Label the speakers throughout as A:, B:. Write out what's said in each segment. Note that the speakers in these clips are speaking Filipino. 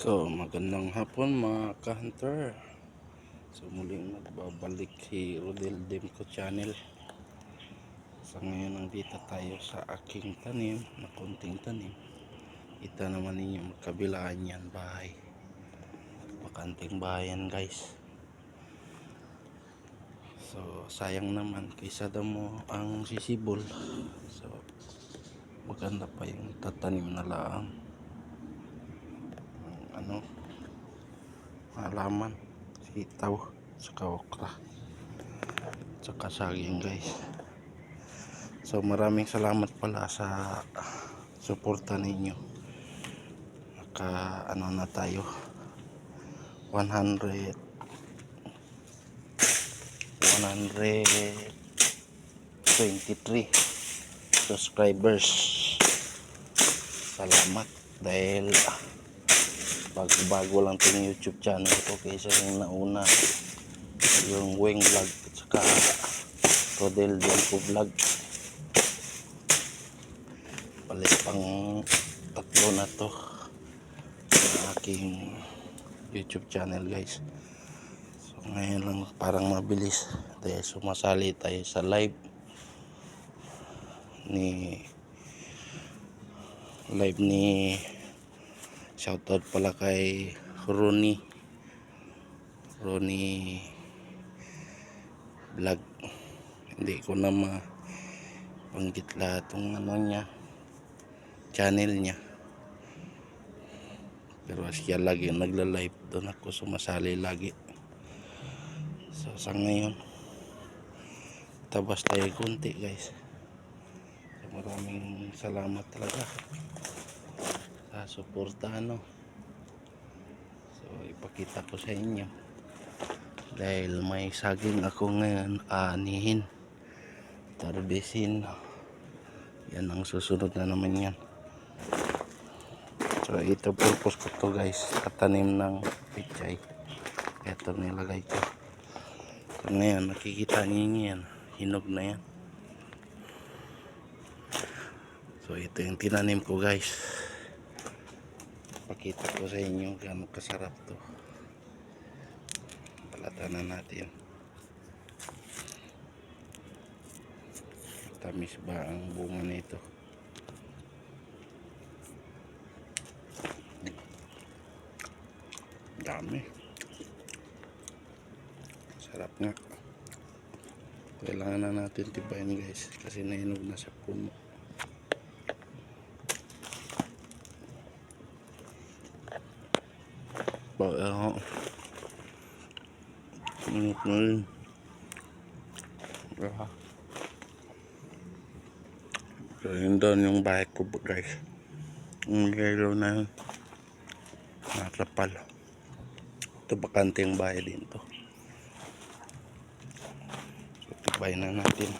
A: So, magandang hapon mga ka-hunter. So, muling nagbabalik si Rodel Demco Channel. Sa ngayon, nandito tayo sa aking tanim, na konting tanim. Kita naman ninyo magkabilaan yan, bahay. Bakanting bayan, guys. So, sayang naman, kaysa mo ang sisibol. So, maganda pa yung tatanim na laang ano halaman sitaw saka okra saka saging guys. So maraming salamat pala sa suporta ninyo. Naka ano na tayo 100 123 subscribers. Salamat dahil bago-bago lang itong YouTube channel ko kaysa yung nauna. Yung Wing Vlog at saka Rodel Delco Vlog. Balik pang tatlo na to sa aking YouTube channel guys. So ngayon lang parang mabilis. Dahil sumasali tayo sa live ni live ni shoutout pala kay Ronnie. Ronnie vlog. Hindi ko na mapanggit lahat ng ano niya channel niya. Pero siya lagi nagla-live. Doon ako sumasali lagi. So sa ngayon tabas tayo konti guys. Maraming salamat talaga sa suporta ano so ipakita ko sa inyo. Dahil may saging ako ngayon aanihin. Tarbesin yan ang susunod na naman yan. So ito purpose ko to guys. Katanim ng pichay ito nilagay ko. So ngayon nakikita niyo yan. Hinog na yan. So ito yung tinanim ko guys pakita ko sa inyo gaano kasarap to. Palatanan natin. Tamis ba ang bunga nito? Dami. Sarap nga. Kailangan na natin tibayin guys kasi nainog na sa puno Ba, ako. Na rin. Ah. So, yun doon yung bahay ko guys. Yung yellow na yun. Nakapal. Ito bakante yung bahay din to. So, tibay na natin.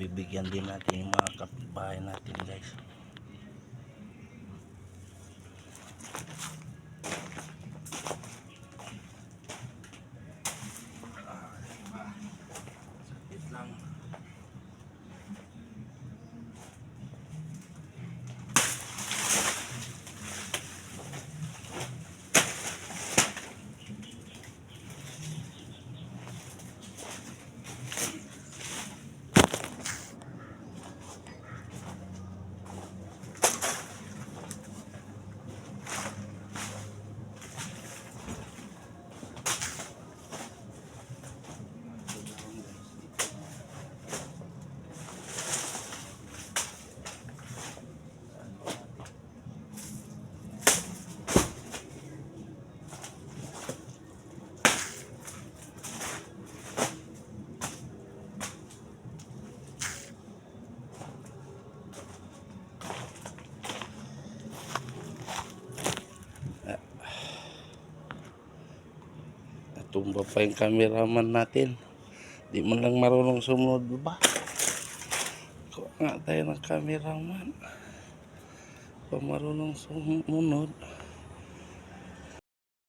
A: Bibigyan din natin yung mga kapitbahay natin guys. Natumba pa yung cameraman natin. Di man lang marunong sumunod ba? Kuha nga tayo ng cameraman. Pa marunong sumunod.